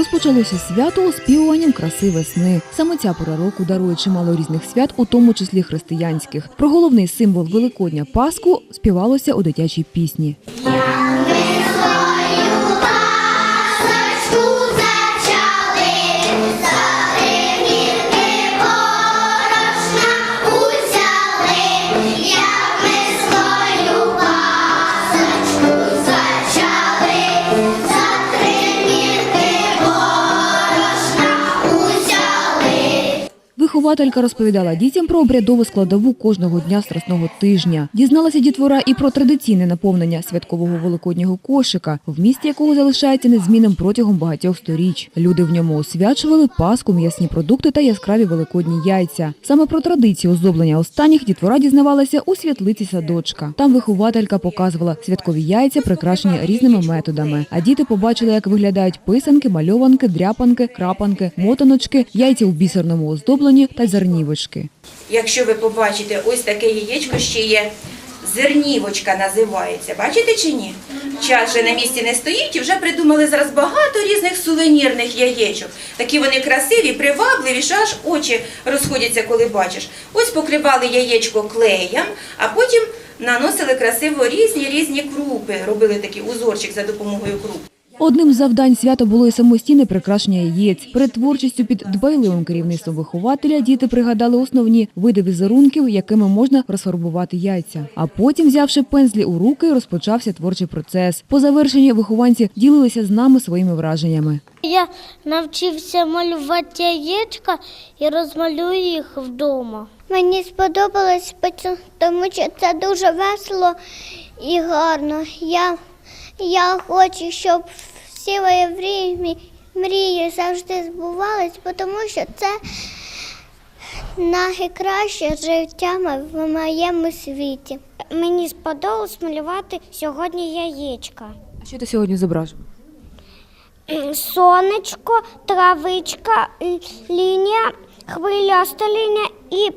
Розпочалося свято оспівуванням краси весни. Саме ця пора року дарує чимало різних свят, у тому числі християнських. Про головний символ Великодня Пасху співалося у дитячій пісні. Вихователька розповідала дітям про обрядову складову кожного дня страсного тижня. Дізналася дітвора і про традиційне наповнення святкового великоднього кошика, вміст якого залишається незмінним протягом багатьох сторіч. Люди в ньому освячували паску, м'ясні продукти та яскраві великодні яйця. Саме про традицію оздоблення останніх дітвора дізнавалася у світлиці садочка. Там вихователька показувала святкові яйця, прикрашені різними методами. А діти побачили, як виглядають писанки, мальованки, дряпанки, крапанки, мотаночки, яйця у бісерному оздобленні та зернівочки. Якщо ви побачите, ось таке яєчко ще є. Зернівочка називається. Бачите чи ні? Час вже на місці не стоїть і вже придумали зараз багато різних сувенірних яєчок. Такі вони красиві, привабливі, що аж очі розходяться, коли бачиш. Ось покривали яєчко клеєм, а потім наносили красиво різні різні крупи. Робили такий узорчик за допомогою круп. Одним з завдань свята було і самостійне прикрашення яєць. Перед творчістю під дбайливим керівництвом вихователя діти пригадали основні види візерунків, якими можна розфарбувати яйця. А потім, взявши пензлі у руки, розпочався творчий процес. По завершенні вихованці ділилися з нами своїми враженнями. Я навчився малювати яєчка і розмалюю їх вдома. Мені сподобалось, тому що це дуже весело і гарно. Я, я хочу, щоб всі мої мрії, завжди збувались, тому що це найкраще життя в моєму світі. Мені сподобалось малювати сьогодні яєчка. А Що ти сьогодні зображував? Сонечко, травичка, лінія, хвиляста лінія і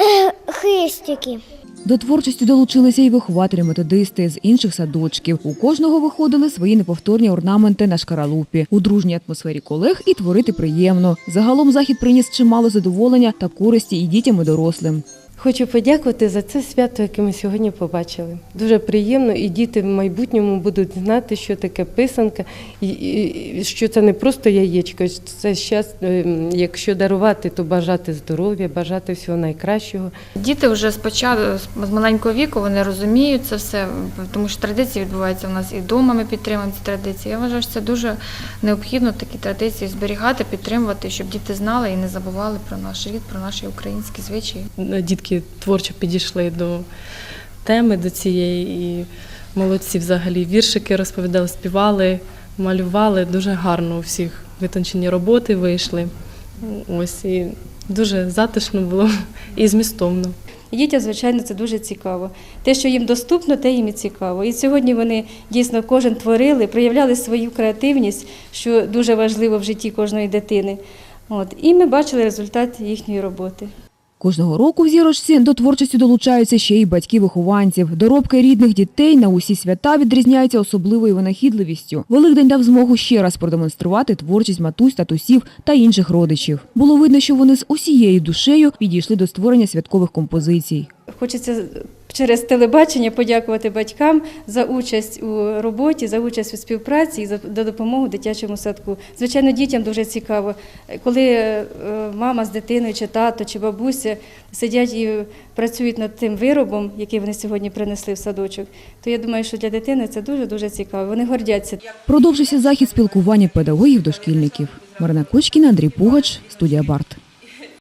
е, хистики. До творчості долучилися і вихователі-методисти з інших садочків. У кожного виходили свої неповторні орнаменти на шкаралупі. У дружній атмосфері колег і творити приємно. Загалом захід приніс чимало задоволення та користі і дітям, і дорослим. Хочу подякувати за це свято, яке ми сьогодні побачили. Дуже приємно, і діти в майбутньому будуть знати, що таке писанка, і, і- і що це не просто яєчко. Це щас, ем, якщо дарувати, то бажати здоров'я, бажати всього найкращого. Діти вже спочатку з маленького віку вони розуміють це все, тому що традиції відбуваються у нас і вдома. Ми підтримуємо ці традиції. Я вважаю, що це дуже необхідно такі традиції зберігати, підтримувати, щоб діти знали і не забували про наш рід, про наші українські звичаї. дітки творчо підійшли до теми, до цієї. І молодці взагалі віршики розповідали, співали, малювали. Дуже гарно у всіх витончені роботи вийшли. Ось і дуже затишно було і змістовно. Дітям, звичайно, це дуже цікаво. Те, що їм доступно, те їм і цікаво. І сьогодні вони дійсно кожен творили, проявляли свою креативність, що дуже важливо в житті кожної дитини. От. І ми бачили результат їхньої роботи. Кожного року в зірочці до творчості долучаються ще й батьки вихованців. Доробки рідних дітей на усі свята відрізняються особливою винахідливістю. Великдень дав змогу ще раз продемонструвати творчість матусь, татусів та інших родичів. Було видно, що вони з усією душею підійшли до створення святкових композицій. Хочеться через телебачення подякувати батькам за участь у роботі, за участь у співпраці і за допомогу дитячому садку. Звичайно, дітям дуже цікаво, коли е, мама з дитиною, чи тато, чи бабуся сидять і працюють над тим виробом, який вони сьогодні принесли в садочок. То я думаю, що для дитини це дуже дуже цікаво. Вони гордяться. Продовжився захід спілкування педагогів дошкільників. Марина Кочкіна, Андрій Пугач, студія Барт.